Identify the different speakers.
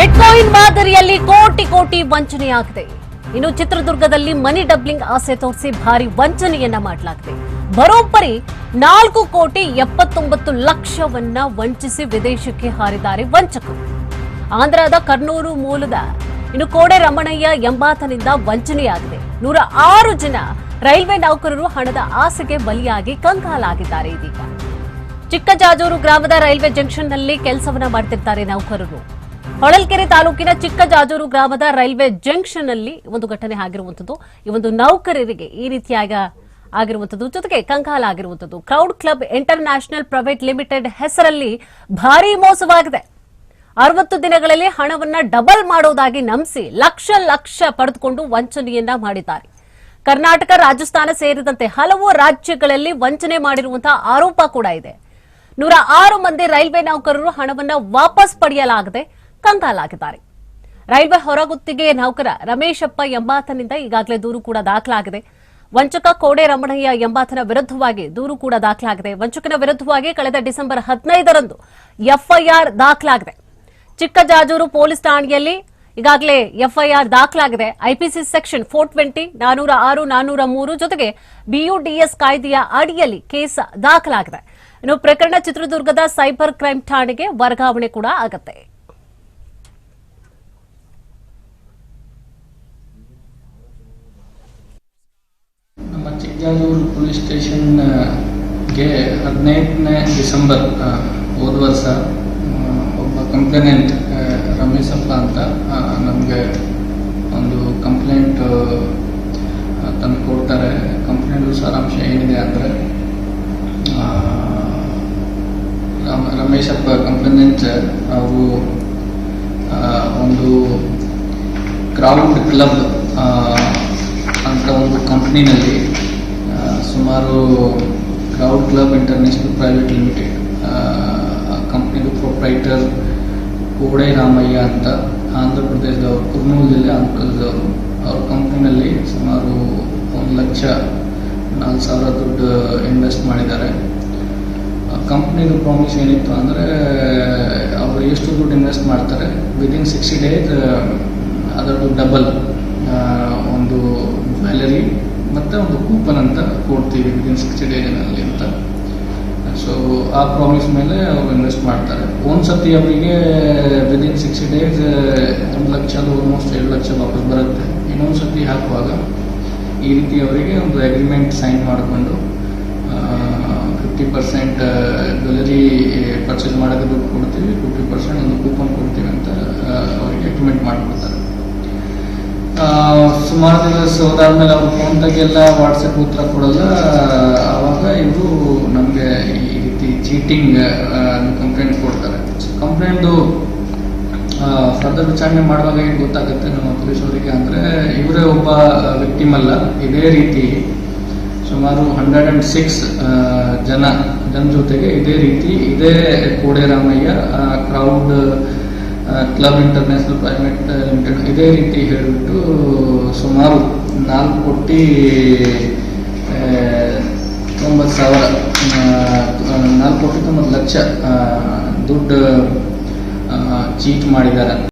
Speaker 1: Bitcoin ಮಾದರಿಯಲ್ಲಿ ಕೋಟಿ ಕೋಟಿ ವಂಚನೆಯಾಗಿದೆ. ಇನ್ನು ಚಿತ್ರದುರ್ಗದಲ್ಲಿ ಮನಿ ಡಬ್ಲಿಂಗ್ ಆಸೆ ತೋರಿಸಿ ಭಾರಿ ವಂಚನೆಯನ್ನ ಮಾಡಲಾಗಿದೆ. ಬರೋಬ್ಬರಿ ನಾಲ್ಕು ಕೋಟಿ ಎಪ್ಪತ್ತೊಂಬತ್ತು ಲಕ್ಷವನ್ನ ವಂಚಿಸಿ ವಿದೇಶಕ್ಕೆ ಹಾರಿದ್ದಾರೆ ವಂಚಕರು. ಆಂಧ್ರದ ಕರ್ನೂರು ಮೂಲದ ಇನ್ನು ಕೋಡೆ ರಮಣಯ್ಯ ಎಂಬಾತನಿಂದ ವಂಚನೆಯಾಗಿದೆ. ನೂರ ಆರು ಜನ ರೈಲ್ವೆ ನೌಕರರು ಹಣದ ಆಸೆಗೆ ಬಲಿಯಾಗಿ ಕಂಗಾಲಾಗಿದ್ದಾರೆ ಇದೀಗ. ಚಿಕ್ಕಜಾಜೂರು ಗ್ರಾಮದ ರೈಲ್ವೆ ಜಂಕ್ಷನ್ನಲ್ಲಿ ಕೆಲಸವನ್ನ ಮಾಡ್ತಿರ್ತಾರೆ ನೌಕರರು. ಹೊಳಲ್ಕೆರೆ ತಾಲೂಕಿನ ಚಿಕ್ಕಜಾಜೂರು ಗ್ರಾಮದ ರೈಲ್ವೆ ಜಂಕ್ಷನ್ ಅಲ್ಲಿ ಒಂದು ಘಟನೆ ಆಗಿರುವಂತದ್ದು ಈ ಒಂದು ನೌಕರರಿಗೆ ಈ ರೀತಿಯಾಗ ಆಗಿರುವಂತದ್ದು ಜೊತೆಗೆ ಕಂಕಾಲ ಆಗಿರುವಂತದ್ದು crowd club international private limited ಹೆಸರಲ್ಲಿ ಭಾರೀ ಮೋಸವಾಗಿದೆ. ಅರವತ್ತು ದಿನಗಳಲ್ಲಿ ಹಣವನ್ನ ಡಬಲ್ ಮಾಡೋದಾಗಿ ನಂಬಿಸಿ ಲಕ್ಷ ಲಕ್ಷ ಪಡೆದುಕೊಂಡು ವಂಚನೆಯನ್ನ ಮಾಡಿದ್ದಾರೆ. ಕರ್ನಾಟಕ, ರಾಜಸ್ಥಾನ ಸೇರಿದಂತೆ ಹಲವು ರಾಜ್ಯಗಳಲ್ಲಿ ವಂಚನೆ ಮಾಡಿರುವಂತಹ ಆರೋಪ ಕೂಡ ಇದೆ. ನೂರ ಆರು ಮಂದಿ ರೈಲ್ವೆ ನೌಕರರು ಹಣವನ್ನ ವಾಪಸ್ ಪಡೆಯಲಾಗದೆ ಕಂಗಾಲಾಗಿದ್ದಾರೆ ರೈಲ್ವೆ ಹೊರಗುತ್ತಿಗೆ ನೌಕರ ರಮೇಶಪ್ಪ ಎಂಬಾತನಿಂದ ಈಗಾಗಲೇ ದೂರು ಕೂಡ ದಾಖಲಾಗಿದೆ. ವಂಚಕ ಕೋಡೆ ರಮಣಯ್ಯ ಎಂಬಾತನ ವಿರುದ್ಧವಾಗಿ ದೂರು ಕೂಡ ದಾಖಲಾಗಿದೆ. ವಂಚಕನ ವಿರುದ್ಧವಾಗಿ ಕಳೆದ ಡಿಸೆಂಬರ್ ಹದಿನೈದರಂದು ಎಫ್ಐಆರ್ ದಾಖಲಾಗಿದೆ. ಚಿಕ್ಕಜಾಜೂರು ಪೊಲೀಸ್ ಠಾಣೆಯಲ್ಲಿ ಈಗಾಗಲೇ ಎಫ್ಐಆರ್ ದಾಖಲಾಗಿದೆ. ಐಪಿಸಿ ಸೆಕ್ಷನ್ ಫೋರ್ ಟ್ವೆಂಟಿ, ನಾನೂರ ಆರು, ನಾನೂರ ಮೂರು ಜೊತೆಗೆ ಬಿಯುಡಿಎಸ್ ಕಾಯ್ದೆಯ ಅಡಿಯಲ್ಲಿ ಕೇಸ್ ದಾಖಲಾಗಿದೆ. ಇನ್ನು ಪ್ರಕರಣ ಚಿತ್ರದುರ್ಗದ ಸೈಬರ್ ಕ್ರೈಂ ಠಾಣೆಗೆ ವರ್ಗಾವಣೆ ಕೂಡ ಆಗುತ್ತೆ
Speaker 2: ನಮ್ಮ ಚಿಕ್ಕಜಾಜೂರು ಪೊಲೀಸ್ ಸ್ಟೇಷನ್ಗೆ ಹದಿನೈದನೇ ಡಿಸೆಂಬರ್ ಹೋದ ವರ್ಷ ಒಬ್ಬ ಕಂಪ್ಲೇನೆಂಟ್ ರಮೇಶಪ್ಪ ಅಂತ ನಮಗೆ ಒಂದು ಕಂಪ್ಲೇಂಟ್ ತಂದು ಕೊಡ್ತಾರೆ. ಕಂಪ್ಲೇಂಟ್ ಸಾರಾಂಶ ಏನಿದೆ ಅಂದರೆ ರಮೇಶಪ್ಪ ಕಂಪ್ಲೇನೆಂಟ್ ಅವರು ಒಂದು ಕ್ರೌಡ್ ಕ್ಲಬ್ ಅಂತ ಒಂದು ಕಂಪ್ನಿನಲ್ಲಿ ಸುಮಾರು crowd club international private limited ಕಂಪ್ನಿದು ಪ್ರೊಪ್ರೈಟರ್ ಕೋಡೆ ರಾಮಯ್ಯ ಅಂತ ಆಂಧ್ರ ಪ್ರದೇಶದವರು ಕುರ್ನೂಲ್ ಜಿಲ್ಲೆ ಆಂಧ್ರ ಪ್ರದೇಶದವರು ಅವ್ರ ಕಂಪ್ನಿನಲ್ಲಿ ಸುಮಾರು ಒಂದು ಲಕ್ಷ ನಾಲ್ಕು ಸಾವಿರ ದುಡ್ಡು ಇನ್ವೆಸ್ಟ್ ಮಾಡಿದ್ದಾರೆ. ಕಂಪ್ನಿದು ಪ್ರಾಮಿಸ್ ಏನಿತ್ತು ಅಂದರೆ, ಅವರು ಎಷ್ಟು ದುಡ್ಡು ಇನ್ವೆಸ್ಟ್ ಮಾಡ್ತಾರೆ ವಿದಿನ್ ಸಿಕ್ಸ್ಟಿ ಡೇಸ್ ಅದರದ್ದು ಡಬಲ್ ಒಂದು ವ್ಯಾಲರಿ ಮತ್ತು ಒಂದು ಕೂಪನ್ ಅಂತ ಕೊಡ್ತೀವಿ ವಿದಿನ್ ಸಿಕ್ಸ್ಟಿ ಡೇಸ್ನಲ್ಲಿ ಅಂತ. ಸೊ ಆ ಪ್ರಾಮಿಸ್ ಮೇಲೆ ಅವ್ರು ಇನ್ವೆಸ್ಟ್ ಮಾಡ್ತಾರೆ. ಒಂದು ಸತಿ ಅವರಿಗೆ ವಿದಿನ್ ಸಿಕ್ಸ್ಟಿ ಡೇಸ್ ಒಂದು ಲಕ್ಷ ಆಲ್ಮೋಸ್ಟ್ ಎರಡು ಲಕ್ಷ ವಾಪಸ್ ಬರುತ್ತೆ. ಇನ್ನೊಂದು ಸತಿ ಹಾಕುವಾಗ ಈ ರೀತಿ ಅವರಿಗೆ ಒಂದು ಅಗ್ರಿಮೆಂಟ್ ಸೈನ್ ಮಾಡಿಕೊಂಡು ಫಿಫ್ಟಿ ಪರ್ಸೆಂಟ್ ಜ್ಯುವೆಲರಿ ಪರ್ಚೇಸ್ ಮಾಡೋಕ್ಕೆ ದುಡ್ಡು ಕೊಡ್ತೀವಿ ಫಿಫ್ಟಿ ಪರ್ಸೆಂಟ್ ಒಂದು ಕೂಪನ್ ಕೊಡ್ತೀವಿ ಅಂತ ಅವರಿಗೆ ಅಗ್ರಿಮೆಂಟ್ ಮಾಡಿಕೊಡ್ತಾರೆ. ಸುಮಾರು ದಿವಸ ಹೋದಾದ್ಮೇಲೆ ಫೋನ್ ಫೋನ್ದಾಗೆಲ್ಲ ವಾಟ್ಸಪ್ ಉತ್ತರ ಕೊಡಲ್ಲ. ಅವಾಗ ಇವರು ನಮಗೆ ಈ ರೀತಿ ಚೀಟಿಂಗ್ ಕಂಪ್ಲೇಂಟ್ ಕೊಡ್ತಾರೆ. ಕಂಪ್ಲೇಂಟು ಫರ್ದರ್ ವಿಚಾರಣೆ ಮಾಡುವಾಗ ಏನು ಗೊತ್ತಾಗುತ್ತೆ ನಮ್ಮ ಪೊಲೀಸವರಿಗೆ ಅಂದರೆ, ಇವರೇ ಒಬ್ಬ ವಿಕ್ಟಿಮ್ ಅಲ್ಲ ಇದೇ ರೀತಿ ಸುಮಾರು ಹಂಡ್ರೆಡ್ ಆ್ಯಂಡ್ ಸಿಕ್ಸ್ ಜನ ಜನ ಜೊತೆಗೆ ಇದೇ ರೀತಿ ಇದೇ Kode Ramaiah crowd club international private ಇದೇ ರೀತಿ ಹೇಳಿಬಿಟ್ಟು ಸುಮಾರು ನಾಲ್ಕು ಕೋಟಿ ತೊಂಬತ್ತು ಸಾವಿರ ನಾಲ್ಕು ಕೋಟಿ ತೊಂಬತ್ತು ಲಕ್ಷ ದುಡ್ಡು ಚೀಟ್ ಮಾಡಿದ್ದಾರೆ.